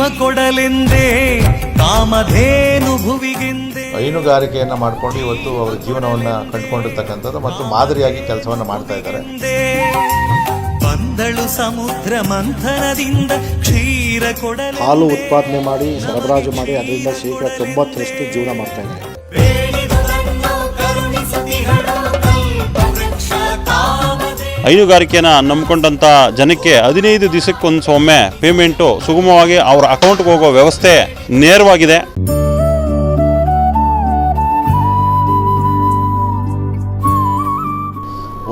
ಜೀವ ಕೊಡಲೆಂದೇ ಕಾಮಧೇನು ಭುವಿಗೆಂದೇ. ಹೈನುಗಾರಿಕೆಯನ್ನು ಮಾಡಿಕೊಂಡು ಇವತ್ತು ಅವರ ಜೀವನವನ್ನು ಕಂಡುಕೊಂಡಿರ್ತಕ್ಕಂಥದ್ದು ಮತ್ತು ಮಾದರಿಯಾಗಿ ಕೆಲಸವನ್ನು ಮಾಡ್ತಾ ಇದ್ದಾರೆ. ಬಂದಳು ಸಮುದ್ರ ಮಂಥನದಿಂದ ಕ್ಷೀರ ಕೊಡಲು ಹಾಲು ಉತ್ಪಾದನೆ ಮಾಡಿ ಸರಬರಾಜು ಮಾಡಿ ಅದರಿಂದ ಶೀಘ್ರ ತೊಂಬತ್ತರಷ್ಟು ಜೀವನ ಮಾಡ್ತಾ ಇದ್ದಾರೆ. ಹೈನುಗಾರಿಕೆನ ನಂಬ್ಕೊಂಡಂಥ ಜನಕ್ಕೆ ಹದಿನೈದು ದಿವಸಕ್ಕೊಂದ್ಸೊಮ್ಮೆ ಪೇಮೆಂಟು ಸುಗಮವಾಗಿ ಅವರ ಅಕೌಂಟ್ಗೆ ಹೋಗೋ ವ್ಯವಸ್ಥೆ ನೇರವಾಗಿದೆ.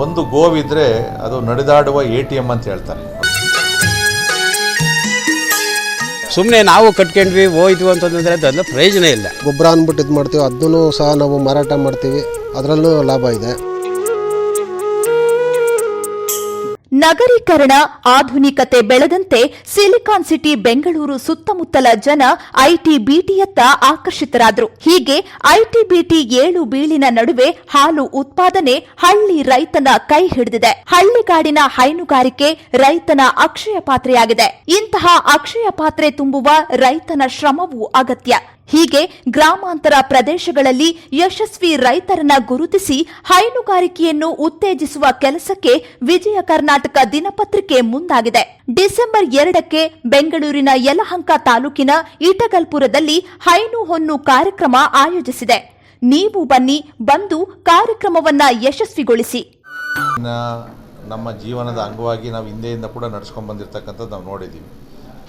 ಒಂದು ಗೋವಿದ್ರೆ ಅದು ನಡೆದಾಡುವ ಎ ಟಿ ಎಂ ಅಂತ ಹೇಳ್ತಾರೆ. ಸುಮ್ಮನೆ ನಾವು ಕಟ್ಕೊಂಡ್ವಿ ಹೋಯ್ತು ಅಂತಂದ್ರೆ ಅದೆಲ್ಲ ಪ್ರಯೋಜನ ಇಲ್ಲ. ಗೊಬ್ಬರ ಅಂದ್ಬಿಟ್ಟು ಇದು ಮಾಡ್ತೀವಿ ಅದನ್ನು ಸಹ ನಾವು ಮಾರಾಟ ಮಾಡ್ತೀವಿ ಅದರಲ್ಲೂ ಲಾಭ ಇದೆ. ನಗರೀಕರಣ ಆಧುನಿಕತೆ ಬೆಳೆದಂತೆ ಸಿಲಿಕಾನ್ ಸಿಟಿ ಬೆಂಗಳೂರು ಸುತ್ತಮುತ್ತಲ ಜನ ಐಟಿ ಬಿಟಿಯತ್ತ ಆಕರ್ಷಿತರಾದರು. ಹೀಗೆ ಐಟಿ ಬಿಟಿ ಏಳು ಬೀಳಿನ ನಡುವೆ ಹಾಲು ಉತ್ಪಾದನೆ ಹಳ್ಳಿ ರೈತನ ಕೈ ಹಿಡಿದಿದೆ. ಹಳ್ಳಿಗಾಡಿನ ಹೈನುಗಾರಿಕೆ ರೈತನ ಅಕ್ಷಯ ಪಾತ್ರೆಯಾಗಿದೆ. ಇಂತಹ ಅಕ್ಷಯ ಪಾತ್ರೆ ತುಂಬುವ ರೈತನ ಶ್ರಮವೂ ಅಗತ್ಯ. ಹೀಗೆ ಗ್ರಾಮಾಂತರ ಪ್ರದೇಶಗಳಲ್ಲಿ ಯಶಸ್ವಿ ರೈತರನ್ನ ಗುರುತಿಸಿ ಹೈನುಗಾರಿಕೆಯನ್ನು ಉತ್ತೇಜಿಸುವ ಕೆಲಸಕ್ಕೆ ವಿಜಯ ಕರ್ನಾಟಕ ದಿನಪತ್ರಿಕೆ ಮುಂದಾಗಿದೆ. ಡಿಸೆಂಬರ್ ಎರಡಕ್ಕೆ ಬೆಂಗಳೂರಿನ ಯಲಹಂಕ ತಾಲೂಕಿನ ಇಟಗಲ್ಪುರದಲ್ಲಿ ಹೈನು ಹೊನ್ನು ಕಾರ್ಯಕ್ರಮ ಆಯೋಜಿಸಿದೆ. ನೀವು ಬನ್ನಿ, ಬಂದು ಕಾರ್ಯಕ್ರಮವನ್ನ ಯಶಸ್ವಿಗೊಳಿಸಿ. ನಮ್ಮ ಜೀವನದ ಅಂಗವಾಗಿ ನಾವು ಹಿಂದೆಯಿಂದ ಕೂಡ ನಡ್ಸ್ಕೊಂಡು ಬಂದಿರತಕ್ಕಂಥದ್ದು ನಾವು ನೋಡಿದ್ದೀವಿ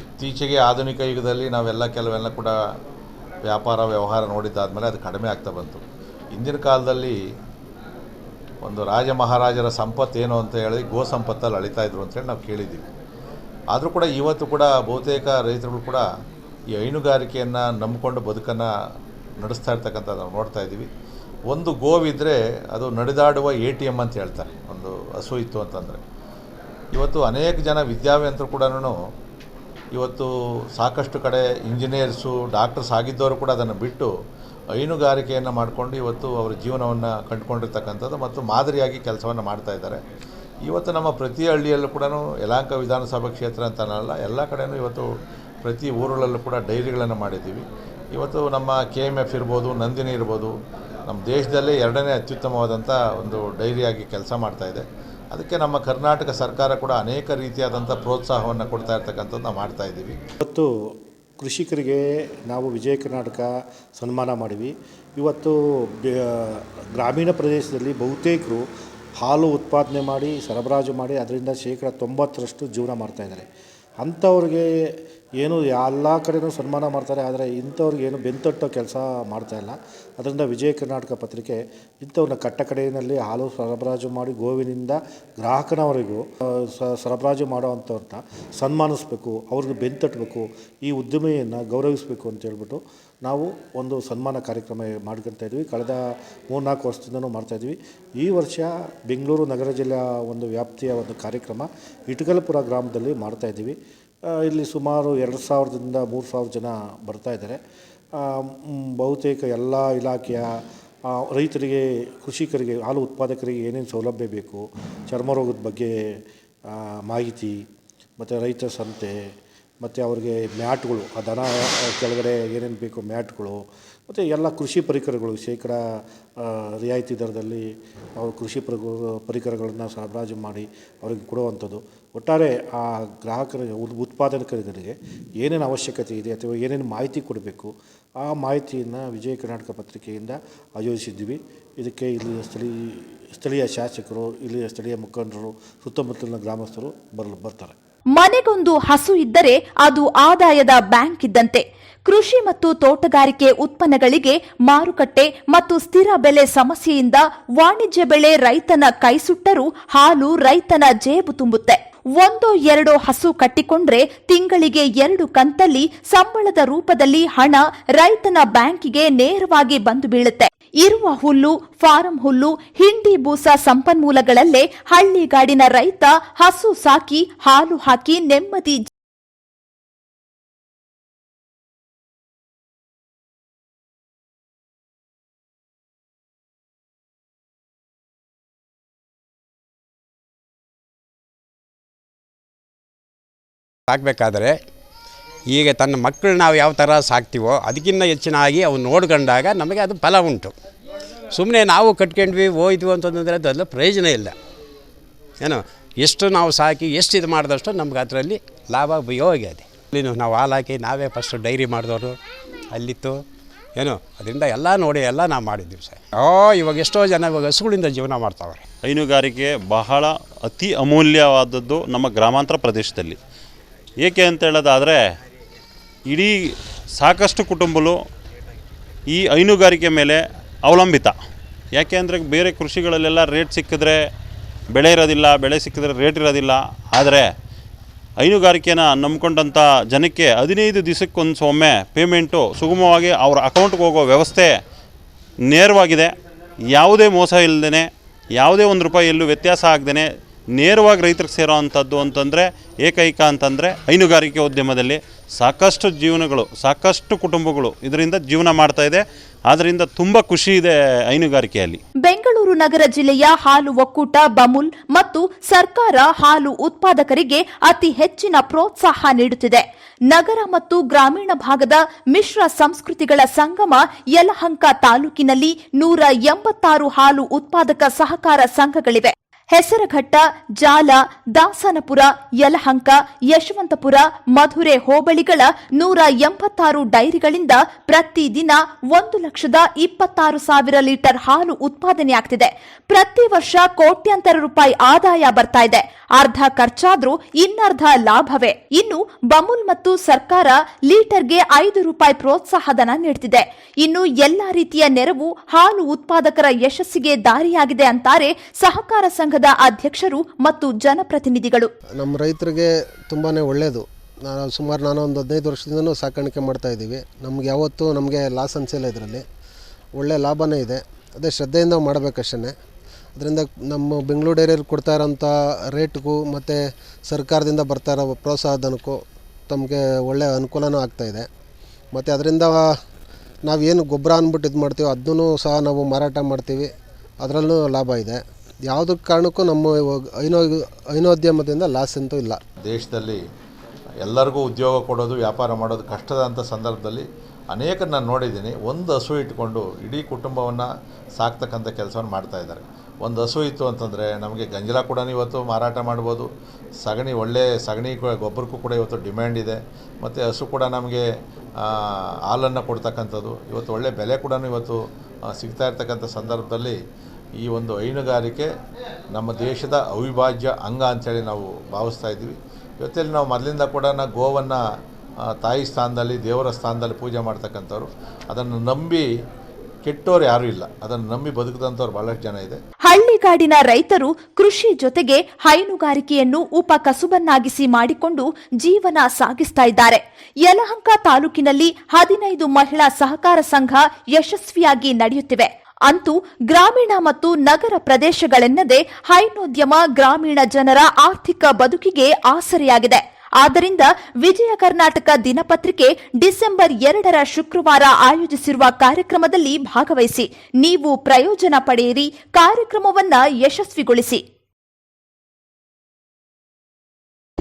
ಇತ್ತೀಚೆಗೆ ಆಧುನಿಕ ಯುಗದಲ್ಲಿ ನಾವೆಲ್ಲ ಕೆಲವೆಲ್ಲ ಕೂಡ ವ್ಯಾಪಾರ, ವ್ಯವಹಾರ ನೋಡಿದ್ದಾದಮೇಲೆ ಅದು ಕಡಿಮೆ ಆಗ್ತಾ ಬಂತು. ಹಿಂದಿನ ಕಾಲದಲ್ಲಿ ಒಂದು ರಾಜ ಮಹಾರಾಜರ ಸಂಪತ್ತು ಏನು ಅಂತ ಹೇಳಿ ಗೋ ಸಂಪತ್ತಲ್ಲಿ ಇದ್ರು ಅಂತೇಳಿ ನಾವು ಕೇಳಿದ್ದೀವಿ. ಆದರೂ ಕೂಡ ಇವತ್ತು ಕೂಡ ಬಹುತೇಕ ರೈತರುಗಳು ಕೂಡ ಈ ಹೈನುಗಾರಿಕೆಯನ್ನು ನಂಬಿಕೊಂಡು ಬದುಕನ್ನು ನಡೆಸ್ತಾ ಇರ್ತಕ್ಕಂಥ ನಾವು ನೋಡ್ತಾ ಇದ್ದೀವಿ. ಒಂದು ಗೋವಿದ್ದರೆ ಅದು ನಡೆದಾಡುವ ಎ ಟಿ ಎಂ ಅಂತ ಹೇಳ್ತಾರೆ, ಒಂದು ಹಸು ಇತ್ತು ಅಂತಂದರೆ. ಇವತ್ತು ಅನೇಕ ಜನ ವಿದ್ಯಾವಂತರು ಕೂಡ ಇವತ್ತು ಸಾಕಷ್ಟು ಕಡೆ ಇಂಜಿನಿಯರ್ಸು, ಡಾಕ್ಟರ್ಸ್ ಆಗಿದ್ದವರು ಕೂಡ ಅದನ್ನು ಬಿಟ್ಟು ಹೈನುಗಾರಿಕೆಯನ್ನು ಮಾಡಿಕೊಂಡು ಇವತ್ತು ಅವರ ಜೀವನವನ್ನು ಕಂಡುಕೊಂಡಿರ್ತಕ್ಕಂಥದ್ದು ಮತ್ತು ಮಾದರಿಯಾಗಿ ಕೆಲಸವನ್ನು ಮಾಡ್ತಾ ಇದ್ದಾರೆ. ಇವತ್ತು ನಮ್ಮ ಪ್ರತಿ ಹಳ್ಳಿಯಲ್ಲೂ ಕೂಡ ಯಲಾಂಕ ವಿಧಾನಸಭಾ ಕ್ಷೇತ್ರ ಅಂತ ಅನ್ನಲ್ಲ ಎಲ್ಲ ಕಡೆಯೂ ಇವತ್ತು ಪ್ರತಿ ಊರುಗಳಲ್ಲೂ ಕೂಡ ಡೈರಿಗಳನ್ನು ಮಾಡಿದ್ದೀವಿ. ಇವತ್ತು ನಮ್ಮ ಕೆ ಎಂ ಎಫ್ ಇರ್ಬೋದು, ನಂದಿನಿ ಇರ್ಬೋದು, ನಮ್ಮ ದೇಶದಲ್ಲೇ ಎರಡನೇ ಅತ್ಯುತ್ತಮವಾದಂಥ ಒಂದು ಡೈರಿಯಾಗಿ ಕೆಲಸ ಮಾಡ್ತಾಯಿದೆ ಅದಕ್ಕೆ ನಮ್ಮ ಕರ್ನಾಟಕ ಸರ್ಕಾರ ಕೂಡ ಅನೇಕ ರೀತಿಯಾದಂಥ ಪ್ರೋತ್ಸಾಹವನ್ನು ಕೊಡ್ತಾ ಇರ್ತಕ್ಕಂಥದ್ದು ನಾವು ಮಾಡ್ತಾ ಇದ್ದೀವಿ. ಇವತ್ತು ಕೃಷಿಕರಿಗೆ ನಾವು ವಿಜಯ ಕರ್ನಾಟಕ ಸನ್ಮಾನ ಮಾಡಿವಿ ಇವತ್ತು ಗ್ರಾಮೀಣ ಪ್ರದೇಶದಲ್ಲಿ ಬಹುತೇಕರು ಹಾಲು ಉತ್ಪಾದನೆ ಮಾಡಿ ಸರಬರಾಜು ಮಾಡಿ ಅದರಿಂದ ಶೇಕಡ ತೊಂಬತ್ತರಷ್ಟು ಜೀವನ ಮಾಡ್ತಾಯಿದ್ದಾರೆ ಅಂಥವ್ರಿಗೆ ಏನು ಎಲ್ಲ ಕಡೆಯೂ ಸನ್ಮಾನ ಮಾಡ್ತಾರೆ, ಆದರೆ ಇಂಥವ್ರಿಗೆ ಏನು ಬೆಂತಟ್ಟೋ ಕೆಲಸ ಮಾಡ್ತಾಯಿಲ್ಲ ಅದರಿಂದ ವಿಜಯ ಕರ್ನಾಟಕ ಪತ್ರಿಕೆ ಇಂಥವ್ರನ್ನ ಕಟ್ಟ ಕಡೆಯಲ್ಲಿ ಹಾಲು ಸರಬರಾಜು ಮಾಡಿ ಗೋವಿನಿಂದ ಗ್ರಾಹಕನವರೆಗೂ ಸರಬರಾಜು ಮಾಡೋವಂಥವ್ರನ್ನ ಸನ್ಮಾನಿಸ್ಬೇಕು, ಅವ್ರಿಗೆ ಬೆಂತಟ್ಟಬೇಕು, ಈ ಉದ್ದಿಮೆಯನ್ನು ಗೌರವಿಸಬೇಕು ಅಂತ ಹೇಳ್ಬಿಟ್ಟು ನಾವು ಒಂದು ಸನ್ಮಾನ ಕಾರ್ಯಕ್ರಮ ಮಾಡ್ಕೊತಾ ಇದ್ವಿ. ಕಳೆದ ಮೂರ್ನಾಲ್ಕು ವರ್ಷದಿಂದನೂ ಮಾಡ್ತಾಯಿದ್ವಿ ಈ ವರ್ಷ ಬೆಂಗಳೂರು ನಗರ ಜಿಲ್ಲೆಯ ಒಂದು ವ್ಯಾಪ್ತಿಯ ಒಂದು ಕಾರ್ಯಕ್ರಮ ಇಟಗಲ್ಪುರ ಗ್ರಾಮದಲ್ಲಿ ಮಾಡ್ತಾಯಿದ್ದೀವಿ ಇಲ್ಲಿ ಸುಮಾರು ಎರಡು ಸಾವಿರದಿಂದ ಮೂರು ಸಾವಿರ ಜನ ಬರ್ತಾ ಇದ್ದಾರೆ. ಬಹುತೇಕ ಎಲ್ಲ ಇಲಾಖೆಯ ರೈತರಿಗೆ, ಕೃಷಿಕರಿಗೆ, ಹಾಲು ಉತ್ಪಾದಕರಿಗೆ ಏನೇನು ಸೌಲಭ್ಯ ಬೇಕು ಚರ್ಮರೋಗದ ಬಗ್ಗೆ ಮಾಹಿತಿ, ಮತ್ತು ರೈತ ಸಂತೆ, ಮತ್ತು ಅವ್ರಿಗೆ ಮ್ಯಾಟ್ಗಳು, ಆ ದನ ಕೆಳಗಡೆ ಏನೇನು ಬೇಕು ಮ್ಯಾಟ್ಗಳು, ಮತ್ತು ಎಲ್ಲ ಕೃಷಿ ಪರಿಕರಗಳು, ಶೇಕಡ ರಿಯಾಯಿತಿ ದರದಲ್ಲಿ ಅವರು ಕೃಷಿ ಪರಿ ಪರಿಕರಗಳನ್ನು ಸರಬರಾಜು ಮಾಡಿ ಅವರಿಗೆ ಕೊಡುವಂಥದ್ದು. ಒಟ್ಟಾರೆ ಆ ಗ್ರಾಹಕರ ಉತ್- ಉತ್ಪಾದಕರಿಗೆ ಏನೇನು ಅವಶ್ಯಕತೆ ಇದೆ ಅಥವಾ ಏನೇನು ಮಾಹಿತಿ ಕೊಡಬೇಕು, ಆ ಮಾಹಿತಿಯನ್ನು ವಿಜಯ ಕರ್ನಾಟಕ ಪತ್ರಿಕೆಯಿಂದ ಆಯೋಜಿಸಿದ್ವಿ. ಇದಕ್ಕೆ ಇಲ್ಲಿ ಸ್ಥಳೀಯ ಸ್ಥಳೀಯ ಶಾಸಕರು, ಇಲ್ಲಿಯ ಸ್ಥಳೀಯ ಮುಖಂಡರು, ಸುತ್ತಮುತ್ತಲಿನ ಗ್ರಾಮಸ್ಥರು ಬರಲು ಬರ್ತಾರೆ. ಮನೆಗೊಂದು ಹಸು ಇದ್ದರೆ ಅದು ಆದಾಯದ ಬ್ಯಾಂಕ್ ಇದ್ದಂತೆ. ಕೃಷಿ ಮತ್ತು ತೋಟಗಾರಿಕೆ ಉತ್ಪನ್ನಗಳಿಗೆ ಮಾರುಕಟ್ಟೆ ಮತ್ತು ಸ್ಥಿರ ಬೆಲೆ ಸಮಸ್ಯೆಯಿಂದ ವಾಣಿಜ್ಯ ಬೆಳೆ ರೈತನ ಕೈಸುಟ್ಟರೂ ಹಾಲು ರೈತನ ಜೇಬು ತುಂಬುತ್ತೆ. ಒಂದೋ ಎರಡೋ ಹಸು ಕಟ್ಟಿಕೊಂಡ್ರೆ ತಿಂಗಳಿಗೆ ಎರಡು ಕಂತಲ್ಲಿ ಸಂಬಳದ ರೂಪದಲ್ಲಿ ಹಣ ರೈತನ ಬ್ಯಾಂಕಿಗೆ ನೇರವಾಗಿ ಬಂದು ಬೀಳುತ್ತೆ. ಇರುವ ಹುಲ್ಲು, ಫಾರಂ ಹುಲ್ಲು, ಹಿಂಡಿ ಬೂಸ ಸಂಪನ್ಮೂಲಗಳಲ್ಲೇ ಹಳ್ಳಿಗಾಡಿನ ರೈತ ಹಸು ಸಾಕಿ, ಹಾಲು ಹಾಕಿ ನೆಮ್ಮದಿ ಹಾಕಬೇಕಾದ್ರೆ ಈಗ ತನ್ನ ಮಕ್ಕಳು ನಾವು ಯಾವ ಥರ ಸಾಕ್ತೀವೋ ಅದಕ್ಕಿಂತ ಹೆಚ್ಚಿನಾಗಿ ಅವ್ನು ನೋಡ್ಕೊಂಡಾಗ ನಮಗೆ ಅದು ಫಲ ಉಂಟು. ಸುಮ್ಮನೆ ನಾವು ಕಟ್ಕೊಂಡ್ವಿ ಹೋಯ್ತು ಅಂತಂದರೆ ಅದೆಲ್ಲ ಪ್ರಯೋಜನ ಇಲ್ಲ. ಏನು, ಎಷ್ಟು ನಾವು ಸಾಕಿ ಎಷ್ಟು ಇದು ಮಾಡಿದಷ್ಟು ನಮ್ಗೆ ಅದರಲ್ಲಿ ಲಾಭ, ಉಪಯೋಗ ಇಲ್ಲಿ ನಾವು ಹಾಲು ನಾವೇ ಫಸ್ಟು ಡೈರಿ ಮಾಡಿದವರು. ಅಲ್ಲಿತ್ತು. ಏನು, ಅದರಿಂದ ಎಲ್ಲ ನೋಡಿ ಎಲ್ಲ ನಾವು ಮಾಡಿದ್ದೀವಿ ಸರ್. ಓ, ಇವಾಗ ಎಷ್ಟೋ ಜನ ಇವಾಗ ಹಸುಗಳಿಂದ ಜೀವನ ಮಾಡ್ತಾವ್ರೆ. ಹೈನುಗಾರಿಕೆ ಬಹಳ ಅತಿ ಅಮೂಲ್ಯವಾದದ್ದು ನಮ್ಮ ಗ್ರಾಮಾಂತರ ಪ್ರದೇಶದಲ್ಲಿ. ಏಕೆ ಅಂತ ಹೇಳೋದಾದರೆ ಇಡೀ ಸಾಕಷ್ಟು ಕುಟುಂಬಗಳು ಈ ಹೈನುಗಾರಿಕೆ ಮೇಲೆ ಅವಲಂಬಿತ. ಯಾಕೆ ಅಂದರೆ ಬೇರೆ ಕೃಷಿಗಳಲ್ಲೆಲ್ಲ ರೇಟ್ ಸಿಕ್ಕಿದ್ರೆ ಬೆಳೆ ಇರೋದಿಲ್ಲ, ಬೆಳೆ ಸಿಕ್ಕಿದ್ರೆ ರೇಟ್ ಇರೋದಿಲ್ಲ. ಆದರೆ ಹೈನುಗಾರಿಕೆನ ನಂಬ್ಕೊಂಡಂಥ ಜನಕ್ಕೆ ಹದಿನೈದು ದಿವಸಕ್ಕೊಂದು ಒಮ್ಮೆ ಪೇಮೆಂಟು ಸುಗಮವಾಗಿ ಅವ್ರ ಅಕೌಂಟ್ಗೆ ಹೋಗೋ ವ್ಯವಸ್ಥೆ ನೇರವಾಗಿದೆ. ಯಾವುದೇ ಮೋಸ ಇಲ್ಲದೇ ಯಾವುದೇ ಒಂದು ರೂಪಾಯಿ ಎಲ್ಲೂ ವ್ಯತ್ಯಾಸ ಆಗದೇ ನೇರವಾಗಿ ರೈತರಿಗೆ ಸೇರೋ ಅಂಥದ್ದು ಅಂತಂದರೆ ಏಕೈಕ ಅಂತಂದರೆ ಹೈನುಗಾರಿಕೆ ಉದ್ಯಮದಲ್ಲಿ ಸಾಕಷ್ಟು ಜೀವನಗಳು, ಸಾಕಷ್ಟು ಕುಟುಂಬಗಳು ಇದರಿಂದ ಜೀವನ ಮಾಡ್ತಾ ಇದೆ. ಆದ್ರಿಂದ ತುಂಬಾ ಖುಷಿ ಇದೆ ಹೈನುಗಾರಿಕೆಯಲ್ಲಿ. ಬೆಂಗಳೂರು ನಗರ ಜಿಲ್ಲೆಯ ಹಾಲು ಒಕ್ಕೂಟ ಬಮುಲ್ ಮತ್ತು ಸರ್ಕಾರ ಹಾಲು ಉತ್ಪಾದಕರಿಗೆ ಅತಿ ಹೆಚ್ಚಿನ ಪ್ರೋತ್ಸಾಹ ನೀಡುತ್ತಿದೆ. ನಗರ ಮತ್ತು ಗ್ರಾಮೀಣ ಭಾಗದ ಮಿಶ್ರ ಸಂಸ್ಕೃತಿಗಳ ಸಂಗಮ ಯಲಹಂಕ ತಾಲೂಕಿನಲ್ಲಿ ನೂರ ಎಂಬತ್ತಾರು ಹಾಲು ಉತ್ಪಾದಕ ಸಹಕಾರ ಸಂಘಗಳಿವೆ. ಹೆಸರಘಟ್ಟ, ಜಾಲ, ದಾಸನಪುರ, ಯಲಹಂಕ, ಯಶವಂತಪುರ, ಮಧುರೆ ಹೋಬಳಿಗಳ ನೂರ ಎಂಬತ್ತಾರು ಡೈರಿಗಳಿಂದ ಪ್ರತಿದಿನ ಒಂದು ಲಕ್ಷದ ಇಪ್ಪತ್ತಾರು ಸಾವಿರ ಲೀಟರ್ ಹಾಲು ಉತ್ಪಾದನೆಯಾಗ್ತಿದೆ. ಪ್ರತಿ ವರ್ಷ ಕೋಟ್ಯಾಂತರ ರೂಪಾಯಿ ಆದಾಯ ಬರ್ತಾ ಇದೆ. ಅರ್ಧ ಖರ್ಚಾದ್ರೂ ಇನ್ನರ್ಧ ಲಾಭವೇ. ಇನ್ನು ಬಮುಲ್ ಮತ್ತು ಸರ್ಕಾರ ಲೀಟರ್ಗೆ ಐದು ರೂಪಾಯಿ ಪ್ರೋತ್ಸಾಹಧನ ನೀಡುತ್ತಿದೆ ಇನ್ನು ಎಲ್ಲಾ ರೀತಿಯ ನೆರವು ಹಾಲು ಉತ್ಪಾದಕರ ಯಶಸ್ಸಿಗೆ ದಾರಿಯಾಗಿದೆ ಅಂತಾರೆ ಸಹಕಾರ ಸಂಘದ ಅಧ್ಯಕ್ಷರು ಮತ್ತು ಜನಪ್ರತಿನಿಧಿಗಳು. ನಮ್ಮ ರೈತರಿಗೆ ತುಂಬಾ ಒಳ್ಳೆಯದು ನಾನು ಸುಮಾರು ನಾನು ಒಂದು ಹದಿನೈದು ವರ್ಷದಿಂದನೂ ಸಾಕಾಣಿಕೆ ಮಾಡ್ತಾ ಇದ್ದೀವಿ. ನಮ್ಗೆ ಯಾವತ್ತೂ ನಮಗೆ ಲಾಸ್ ಅನಿಸಿಲ್ಲ ಇದರಲ್ಲಿ. ಒಳ್ಳೆ ಲಾಭನೇ ಇದೆ. ಅದೇ ಶ್ರದ್ಧೆಯಿಂದ ಮಾಡಬೇಕಷ್ಟೇ ಅದರಿಂದ ನಮ್ಮ ಬೆಂಗಳೂರು ಡೈರಿಯಲ್ಲಿ ಕೊಡ್ತಾ ಇರೋಂಥ ರೇಟ್ಗೂ ಮತ್ತು ಸರ್ಕಾರದಿಂದ ಬರ್ತಾ ಇರೋ ಪ್ರೋತ್ಸಾಹಧನಕ್ಕೂ ತಮಗೆ ಒಳ್ಳೆಯ ಅನುಕೂಲನೂ ಆಗ್ತಾಯಿದೆ ಮತ್ತು ಅದರಿಂದ ನಾವು ಏನು ಗೊಬ್ಬರ ಅಂದ್ಬಿಟ್ಟು ಇದು ಮಾಡ್ತೀವೋ ಅದನ್ನೂ ಸಹ ನಾವು ಮಾರಾಟ ಮಾಡ್ತೀವಿ. ಅದರಲ್ಲೂ ಲಾಭ ಇದೆ. ಯಾವುದೇ ಕಾರಣಕ್ಕೂ ನಮ್ಮ ಐನೋ ಹೈನೋ ಹೈನೋದ್ಯಮದಿಂದ ಲಾಸ್ ಅಂತೂ ಇಲ್ಲ. ದೇಶದಲ್ಲಿ ಎಲ್ಲರಿಗೂ ಉದ್ಯೋಗ ಕೊಡೋದು, ವ್ಯಾಪಾರ ಮಾಡೋದು ಕಷ್ಟದಂಥ ಸಂದರ್ಭದಲ್ಲಿ ಅನೇಕ ನಾನು ನೋಡಿದ್ದೀನಿ. ಒಂದು ಹಸು ಇಟ್ಕೊಂಡು ಇಡೀ ಕುಟುಂಬವನ್ನು ಸಾಕ್ತಕ್ಕಂಥ ಕೆಲಸವನ್ನು ಮಾಡ್ತಾ ಇದ್ದಾರೆ. ಒಂದು ಹಸು ಇತ್ತು ಅಂತಂದರೆ ನಮಗೆ ಗಂಜಲ ಕೂಡ ಇವತ್ತು ಮಾರಾಟ ಮಾಡ್ಬೋದು. ಸಗಣಿ ಒಳ್ಳೆ ಸಗಣಿ ಗೊಬ್ಬರಕ್ಕೂ ಕೂಡ ಇವತ್ತು ಡಿಮ್ಯಾಂಡ್ ಇದೆ. ಮತ್ತು ಹಸು ಕೂಡ ನಮಗೆ ಹಾಲನ್ನು ಕೊಡ್ತಕ್ಕಂಥದ್ದು. ಇವತ್ತು ಒಳ್ಳೆ ಬೆಲೆ ಕೂಡ ಇವತ್ತು ಸಿಗ್ತಾ ಇರ್ತಕ್ಕಂಥ ಸಂದರ್ಭದಲ್ಲಿ ಈ ಒಂದು ಹೈನುಗಾರಿಕೆ ನಮ್ಮ ದೇಶದ ಅವಿಭಾಜ್ಯ ಅಂಗ ಅಂಥೇಳಿ ನಾವು ಭಾವಿಸ್ತಾ ಇದ್ದೀವಿ. ಜೊತೆಯಲ್ಲಿ ನಾವು ಮೊದಲಿಂದ ಕೂಡ ಗೋವನ್ನು ತಾಯಿ ಸ್ಥಾನದಲ್ಲಿ, ದೇವರ ಸ್ಥಾನದಲ್ಲಿ ಪೂಜೆ ಮಾಡ್ತಕ್ಕಂಥವ್ರು. ಅದನ್ನು ನಂಬಿ ಕೆಟ್ಟೋರು ಯಾರು ಇಲ್ಲ. ಅದನ್ನು ನಂಬಿ ಬದುಕಿದಂಥವ್ರು ಬಹಳಷ್ಟು ಜನ ಇದೆ. ಹಳ್ಳಿಗಾಡಿನ ರೈತರು ಕೃಷಿ ಜೊತೆಗೆ ಹೈನುಗಾರಿಕೆಯನ್ನು ಉಪ ಕಸುಬನ್ನಾಗಿಸಿ ಮಾಡಿಕೊಂಡು ಜೀವನ ಸಾಗಿಸ್ತಾ ಇದ್ದಾರೆ. ಯಲಹಂಕ ತಾಲೂಕಿನಲ್ಲಿ ಹದಿನೈದು ಮಹಿಳಾ ಸಹಕಾರ ಸಂಘ ಯಶಸ್ವಿಯಾಗಿ ನಡೆಯುತ್ತಿವೆ. ಅಂತೂ ಗ್ರಾಮೀಣ ಮತ್ತು ನಗರ ಪ್ರದೇಶಗಳೆನ್ನದೇ ಹೈನೋದ್ಯಮ ಗ್ರಾಮೀಣ ಜನರ ಆರ್ಥಿಕ ಬದುಕಿಗೆ ಆಸರೆಯಾಗಿದೆ. ಆದ್ದರಿಂದ ವಿಜಯ ಕರ್ನಾಟಕ ದಿನಪತ್ರಿಕೆ ಡಿಸೆಂಬರ್ ಎರಡರ ಶುಕ್ರವಾರ ಆಯೋಜಿಸಿರುವ ಕಾರ್ಯಕ್ರಮದಲ್ಲಿ ಭಾಗವಹಿಸಿ, ನೀವು ಪ್ರಯೋಜನ ಪಡೆಯಿರಿ, ಕಾರ್ಯಕ್ರಮವನ್ನು ಯಶಸ್ವಿಗೊಳಿಸಿ.